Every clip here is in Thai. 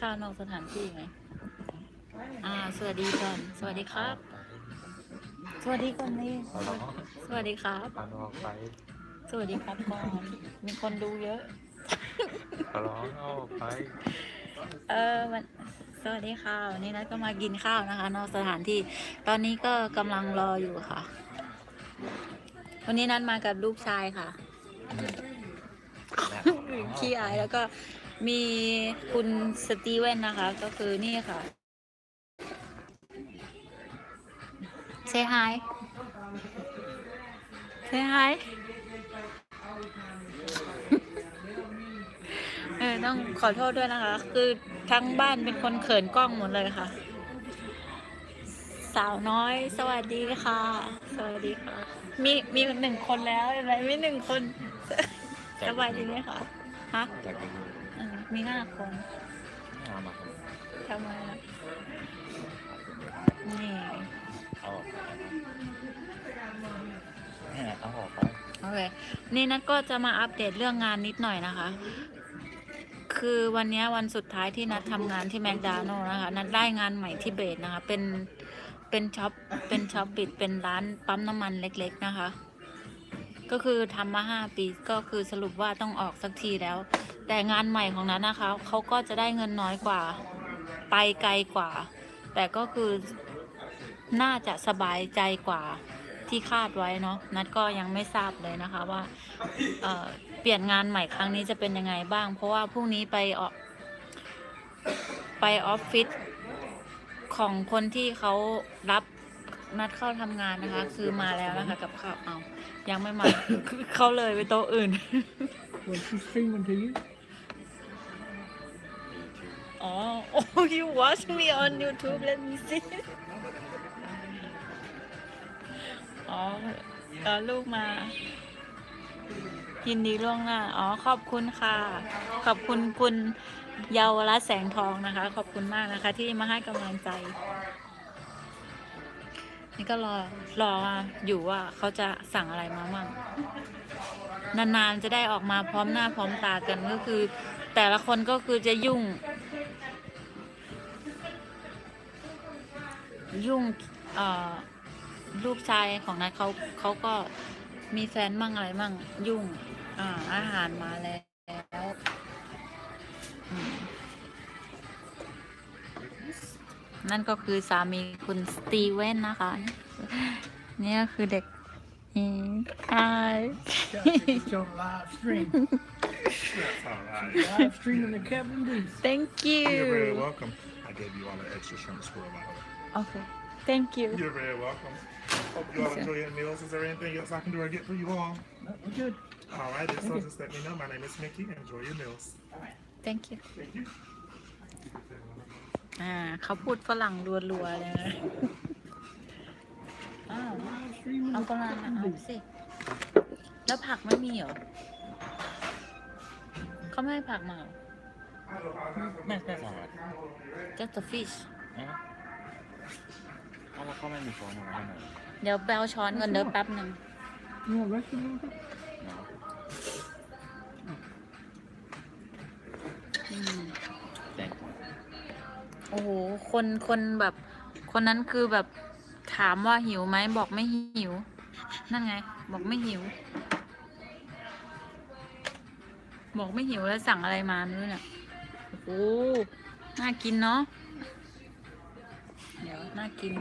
ข้าวนอกสถานที่ไหมอ่า สวัสดีก่อน สวัสดีครับ สวัสดีก่อนนี่ขอร้องสวัสดีครับขอร้องไปสวัสดีครับก่อน มีคนดูเยอะขอร้องเอาออกไป เออมันสวัสดีค่ะวันนี้นัดก็มากินข้าวนะคะ นอกสถานที่ ตอนนี้ก็กำลังรออยู่ค่ะ วันนี้นัดมากับลูกชายค่ะ ขี้อายแล้วก็ มีคุณสตีเวนนะคะ ก็คือนี่ค่ะ say hi say hi เออต้องขอโทษด้วยนะคะ คือทั้งบ้านเป็นคนเขินกล้องหมดเลยค่ะ สาวน้อย สวัสดีค่ะ สวัสดีค่ะ มีมีหนึ่งคนแล้วเห็นไมมีหนึ่งคนสบายดีไหมคะ ฮะจากไปดูเออมีห้าคนเอามาทำไมอะนี่เอาออกไปเนี่ยเอาออกไปโอเคนี่นัดก็จะมาอัปเดตเรื่องงานนิดหน่อยนะคะ คือวันเนี้ยวันสุดท้ายที่นัดทำงานที่แมคโดนัลล์นะคะ นัดได้งานใหม่ที่เบสนะคะ เป็นเป็นช็อปเป็นช็อปปิดเป็นร้านปั๊มน้ำมันเล็ก ๆ นะคะ ก็คือทำมาห้าปีก็คือสรุปว่าต้องออกสักทีแล้ว แต่งานใหม่ของนัดนนะคะเขาก็จะได้เงินน้อยกว่า ไปไกลกว่า แต่ก็คือน่าจะสบายใจกว่าที่คาดไว้เนาะนัดก็ยังไม่ทราบเลยนะคะว่าเเปลี่ยนงานใหม่ครั้งนี้จะเป็นยังไงบ้าง เพราะว่าพรุ่งนี้ไปออกไปออฟฟิศของคนที่เขารับ นัดเข้าทำงานนะคะ คือมาแล้วนะคะ กับข้าวเอายังไม่มา เขาเลยไปโต๊ะอื่น When she's streaming to you. อ๋อ oh you watch me on YouTube let me see อ๋อเออลูกมายินดีล่วงหน้า อ๋อ ขอบคุณค่ะ ขอบคุณคุณเยาวรัตน์แสงทองนะคะ ขอบคุณมากนะคะ ที่มาให้กำลังใจ นี่ก็รอรออยู่ว่าเขาจะสั่งอะไรมามั่งนานๆจะได้ออกมาพร้อมหน้าพร้อมตากันก็คือ แต่ละคนก็คือจะยุ่ง ยุ่งเอ่อลูกชายของนัทเขาเขาก็มีแฟนมั่งอะไรมั่ง ยุ่งอ่าอาหารมาแล้ว นั่นก็คือสามีคุณสตีเวนนะคะ นี่ก็คือเด็กอืมใช่ It's on live stream. That's all right. Live streaming the Kevin Booth. thank You're very you welcome. I gave you all the extra shrimp swirl by the way. okay thank you You're very welcome. Hope you all enjoy your meals. Is there anything else I can do or get for you all? No, we're good. All right, so just let me know. My name is Mickey. Enjoy your meals. thank you Thank you. อ่าเขาพูดฝรั่งรัวๆเลยนะอ้าว Live streaming เอา the กำลัง Kevin เอา Booth. สิ แล้วผักไม่มีเหรอเขาไม่ให้ผักมาเหรอไม่ไม่สองอะ just a fish เอาแล้วเขาไม่มีช้อนมาให้หน่อยเดี๋ยวแปลช้อนก่อนเดี๋ยวแป๊บหนึ่ง You want rest of them? โอ้โห คนคนแบบ คนนั้นคือแบบถามว่าหิวไหมบอกไม่หิว นั่นไง บอกไม่หิว บอกไม่หิวแล้วสั่งอะไรมาไม่รู้เนี่ยโอ้โหน่ากินเนาะเดี๋ยวน่ากิน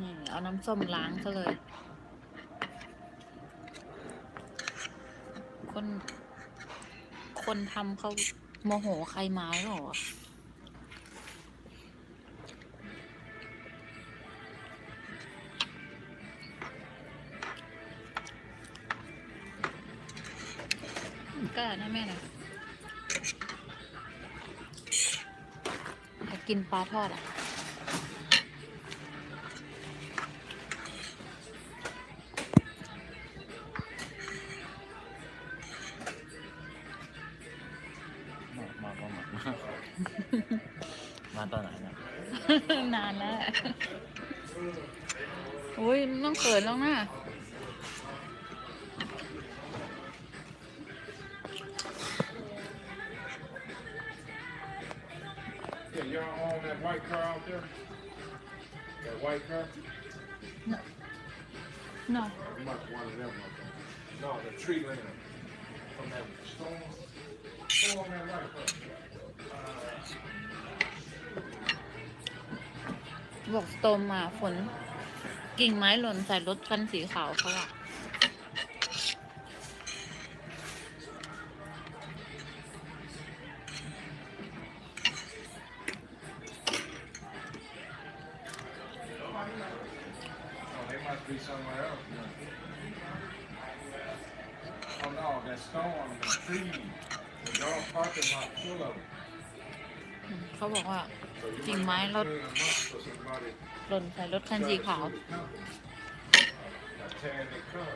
นี่เอาน้ำส้มล้างซะเลย คน คนทำเขาโมโหใครมาหรอก็นะแม่นะอยากกินปลาทอดอะ นานแล้วอะอุ้ยไม่ต้องเขินแล้วนะ Yeah, y'all own that white car out there? That white car? no You must one of them. motherfuckers. No, the tree line from that storm. Storm that white car. บอกสโตมมาฝน กิ่งไม้หล่นใส่รถคันสีขาวเขาอะ Oh, they must be somewhere else. Oh no, that storm, the tree, the dog parking lot full of it. เขาบอกว่า So you กิ่ง might ไม้รถ clean 'em up for somebody หล่นใส่รถคันสีขาว Now tearing the car.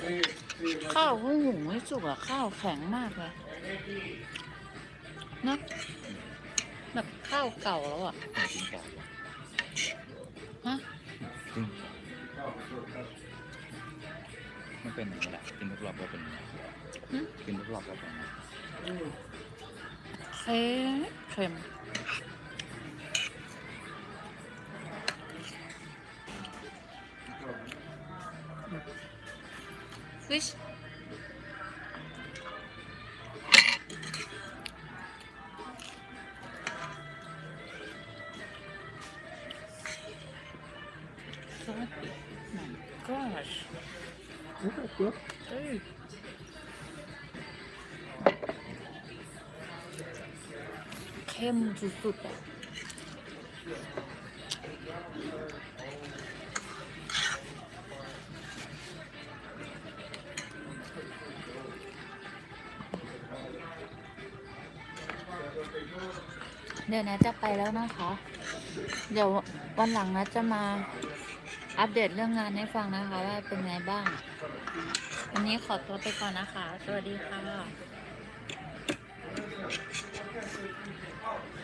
See, see if I ข้าวเขาหุงไม่สุกอะข้าวแข็งมากเลยนะแบบข้าวเก่าแล้วอะไม่กินไก่ฮะจริงมันเป็นอย่างนี้แหละกินทุกรอบก็เป็นอย่างนี้หึกินทุกรอบก็เป็นอย่างนี้ เค็มเค็มฟิชซอส my gosh Okay, good. เอ้ เข้มสุดๆอะเดี๋ยวนะจะไปแล้วนะคะ เดี๋ยววันหลังนะจะมาอัปเดตเรื่องงานให้ฟังนะคะ ว่าเป็นไงบ้าง วันนี้ขอตัวไปก่อนนะคะ สวัสดีค่ะ Oh.